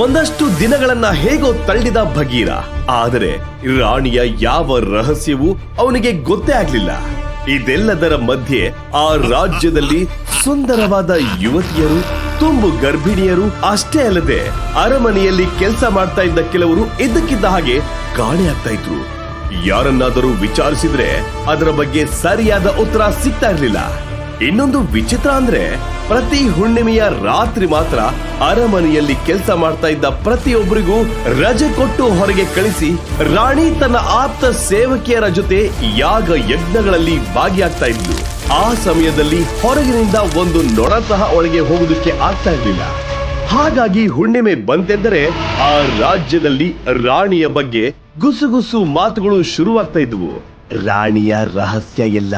ಒಂದಷ್ಟು ದಿನಗಳನ್ನ ಹೇಗೋ ತಳ್ಳಿದ ಭಗೀರ. ಆದರೆ ರಾಣಿಯ ಯಾವ ರಹಸ್ಯವೂ ಅವನಿಗೆ ಗೊತ್ತೇ ಆಗ್ಲಿಲ್ಲ. ಇದೆಲ್ಲದರ ಮಧ್ಯೆ ಆ ರಾಜ್ಯದಲ್ಲಿ ಸುಂದರವಾದ ಯುವತಿಯರು, ತುಂಬು ಗರ್ಭಿಣಿಯರು ಅಷ್ಟೇ ಅಲ್ಲದೆ ಅರಮನೆಯಲ್ಲಿ ಕೆಲಸ ಮಾಡ್ತಾ ಇದ್ದ ಕೆಲವರು ಇದ್ದಕ್ಕಿದ್ದ ಹಾಗೆ ಕಾಣೆಯಾಗ್ತಾ ಇದ್ರು. ಯಾರನ್ನಾದರೂ ವಿಚಾರಿಸಿದ್ರೆ ಅದರ ಬಗ್ಗೆ ಸರಿಯಾದ ಉತ್ತರ ಸಿಗ್ತಾ ಇರ್ಲಿಲ್ಲ. ಇನ್ನೊಂದು ವಿಚಿತ್ರ ಅಂದ್ರೆ ಪ್ರತಿ ಹುಣ್ಣಿಮೆಯ ರಾತ್ರಿ ಮಾತ್ರ ಅರಮನೆಯಲ್ಲಿ ಕೆಲಸ ಮಾಡ್ತಾ ಇದ್ದ ಪ್ರತಿಯೊಬ್ಬರಿಗೂ ರಜೆ ಕೊಟ್ಟು ಹೊರಗೆ ಕಳಿಸಿ ರಾಣಿ ತನ್ನ ಆಪ್ತ ಸೇವಕಿಯರ ಜೊತೆ ಯಾಗ ಯಜ್ಞಗಳಲ್ಲಿ ಭಾಗಿಯಾಗ್ತಾ ಇದ್ಲು. ಆ ಸಮಯದಲ್ಲಿ ಹೊರಗಿನಿಂದ ಒಂದು ನೊಣ ಸಹ ಒಳಗೆ ಹೋಗುದಕ್ಕೆ ಆಗ್ತಾ ಇರಲಿಲ್ಲ. ಹಾಗಾಗಿ ಹುಣ್ಣಿಮೆ ಬಂತೆಂದರೆ ಆ ರಾಜ್ಯದಲ್ಲಿ ರಾಣಿಯ ಬಗ್ಗೆ ಗುಸುಗುಸು ಮಾತುಗಳು ಶುರುವಾಗ್ತಾ ಇದ್ವು. ರಾಣಿಯ ರಹಸ್ಯ ಎಲ್ಲ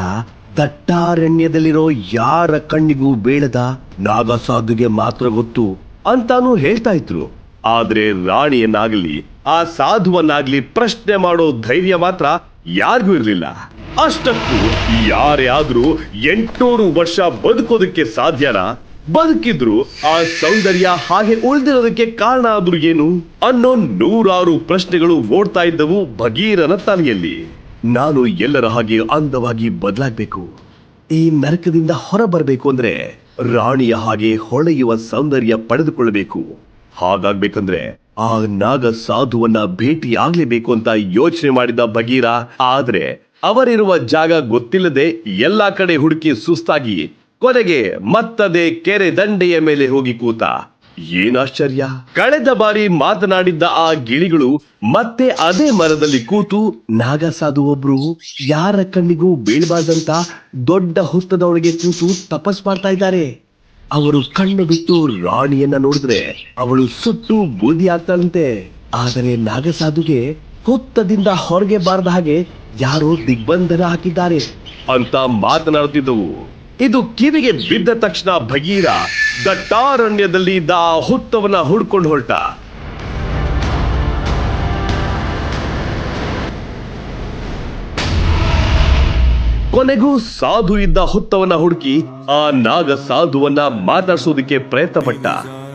ದಟ್ಟಾರಣ್ಯದಲ್ಲಿರೋ ಯಾರ ಕಣ್ಣಿಗೂ ಬೀಳದ ನಾಗಸಾಧುಗೆ ಮಾತ್ರ ಗೊತ್ತು ಅಂತಾನು ಹೇಳ್ತಾ ಇದ್ರು. ಆದ್ರೆ ರಾಣಿಯನ್ನಾಗ್ಲಿ, ಆ ಸಾಧುವನ್ನಾಗ್ಲಿ ಪ್ರಶ್ನೆ ಮಾಡೋ ಧೈರ್ಯ ಮಾತ್ರ ಯಾರಿಗೂ ಇರಲಿಲ್ಲ. ಅಷ್ಟಕ್ಕೂ ಯಾರೇ ಆದ್ರೂ ಎಂಟುನೂರು ವರ್ಷ ಬದುಕೋದಕ್ಕೆ ಸಾಧ್ಯನಾ? ಬದುಕಿದ್ರು ಆ ಸೌಂದರ್ಯ ಹಾಗೆ ಉಳಿದಿರೋದಕ್ಕೆ ಕಾರಣ ಆದ್ರೂ ಏನು? ಅನ್ನೋ ನೂರಾರು ಪ್ರಶ್ನೆಗಳು ಓಡ್ತಾ ಇದ್ದವು ಭಗೀರನ ತಲೆಯಲ್ಲಿ. ನಾನು ಎಲ್ಲರ ಹಾಗೆ ಅಂದವಾಗಿ ಬದಲಾಗಬೇಕು. ಈ ನರಕದಿಂದ ಹೊರ ಬರಬೇಕು ಅಂದ್ರೆ ರಾಣಿಯ ಹಾಗೆ ಹೊಳೆಯುವ ಸೌಂದರ್ಯ ಪಡೆದುಕೊಳ್ಳಬೇಕು. ಹಾಗಾಗ್ಬೇಕಂದ್ರೆ ಆ ನಾಗ ಸಾಧುವನ್ನ ಭೇಟಿ ಆಗ್ಲೇಬೇಕು ಅಂತ ಯೋಚನೆ ಮಾಡಿದ ಭಗೀರ. ಆದ್ರೆ ಅವರಿರುವ ಜಾಗ ಗೊತ್ತಿಲ್ಲದೆ ಎಲ್ಲಾ ಕಡೆ ಹುಡುಕಿ ಸುಸ್ತಾಗಿ ಕೊನೆಗೆ ಮತ್ತದೇ ಕೆರೆ ದಂಡೆಯ ಮೇಲೆ ಹೋಗಿ ಕೂತ ಏನಾಶ್ಚರ್ಯ? ಕಳೆದ ಬಾರಿ ಮಾತನಾಡಿದ್ದ ಆ ಗಿಳಿಗಳು ಮತ್ತೆ ಅದೇ ಮರದಲ್ಲಿ ಕೂತು ನಾಗಸಾಧು ಒಬ್ರು ಯಾರ ಕಣ್ಣಿಗೂ ಬೀಳ್ಬಾರ್ದಂತ ದೊಡ್ಡ ಹುತ್ತದೊಳಗೆ ಕೂತು ತಪಸ್ ಮಾಡ್ತಾ ಇದ್ದಾರೆ. ಅವರು ಕಣ್ಣು ಬಿಟ್ಟು ರಾಣಿಯನ್ನ ನೋಡಿದ್ರೆ ಅವಳು ಸುಟ್ಟು ಬೂದಿ ಆಗ್ತಾಳಂತೆ. ಆದರೆ ನಾಗಸಾಧುಗೆ ಹುತ್ತದಿಂದ ಹೊರಗೆ ಬಾರದ ಹಾಗೆ ಯಾರೋ ದಿಗ್ಬಂಧನ ಹಾಕಿದ್ದಾರೆ ಅಂತ ಮಾತನಾಡುತ್ತಿದ್ದವು. ಇದು ಕಿವಿಗೆ ಬಿದ್ದ ತಕ್ಷಣ ಭಗೀರ ದಟ್ಟಾರಣ್ಯದಲ್ಲಿ ಇದ್ದ ಆ ಹುತ್ತವನ್ನ ಹುಡ್ಕೊಂಡು ಹೊರಟ. ಕೊನೆಗೂ ಸಾಧು ಇದ್ದ ಹುತ್ತವನ್ನ ಹುಡುಕಿ ಆ ನಾಗ ಸಾಧುವನ್ನ ಮಾತಾಡ್ಸೋದಕ್ಕೆ ಪ್ರಯತ್ನ ಪಟ್ಟ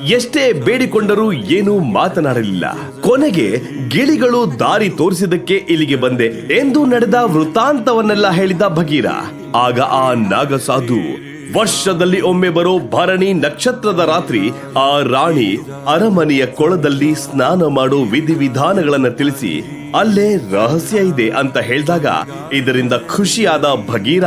ಎಷ್ಟೇ ಬೇಡಿಕೊಂಡರೂ ಏನೂ ಮಾತನಾಡಲಿಲ್ಲ. ಕೊನೆಗೆ ಗಿಳಿಗಳು ದಾರಿ ತೋರಿಸಿದಕ್ಕೆ ಇಲ್ಲಿಗೆ ಬಂದೆ ಎಂದು ನಡೆದ ವೃತ್ತಾಂತವನ್ನೆಲ್ಲ ಹೇಳಿದ ಭಗೀರ. ಆಗ ಆ ನಾಗಸಾಧು ವರ್ಷದಲ್ಲಿ ಒಮ್ಮೆ ಬರೋ ಭರಣಿ ನಕ್ಷತ್ರದ ರಾತ್ರಿ ಆ ರಾಣಿ ಅರಮನೆಯ ಕೊಳದಲ್ಲಿ ಸ್ನಾನ ಮಾಡೋ ವಿಧಿವಿಧಾನಗಳನ್ನು ತಿಳಿಸಿ ಅಲ್ಲೇ ರಹಸ್ಯ ಇದೆ ಅಂತ ಹೇಳಿದಾಗ ಇದರಿಂದ ಖುಷಿಯಾದ ಭಗೀರ.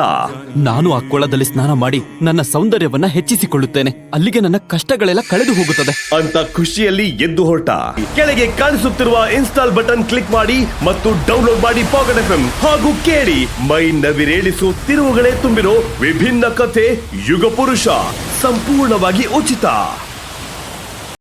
ನಾನು ಆ ಕೊಳದಲ್ಲಿ ಸ್ನಾನ ಮಾಡಿ ನನ್ನ ಸೌಂದರ್ಯವನ್ನ ಹೆಚ್ಚಿಸಿಕೊಳ್ಳುತ್ತೇನೆ. ಅಲ್ಲಿಗೆ ನನ್ನ ಕಷ್ಟಗಳೆಲ್ಲ ಕಳೆದು ಹೋಗುತ್ತದೆ. ಅಂತ ಖುಷಿಯಲ್ಲಿ ಎದ್ದು ಹೊರಟ. ಕೆಳಗೆ ಕಾಣಿಸುತ್ತಿರುವ ಇನ್ಸ್ಟಾಲ್ ಬಟನ್ ಕ್ಲಿಕ್ ಮಾಡಿ ಮತ್ತು ಡೌನ್ಲೋಡ್ ಮಾಡಿ ಪಾಕೆಟ್ ಎಫ್ ಹಾಗೂ ಕೇಳಿ. ಮೈ ನವಿರೇಳಿಸು ತಿರುವುಗಳೇ ತುಂಬಿರೋ ವಿಭಿನ್ನ ಕಥೆ ಯುಗ ಪುರುಷ ಸಂಪೂರ್ಣವಾಗಿ ಉಚಿತ.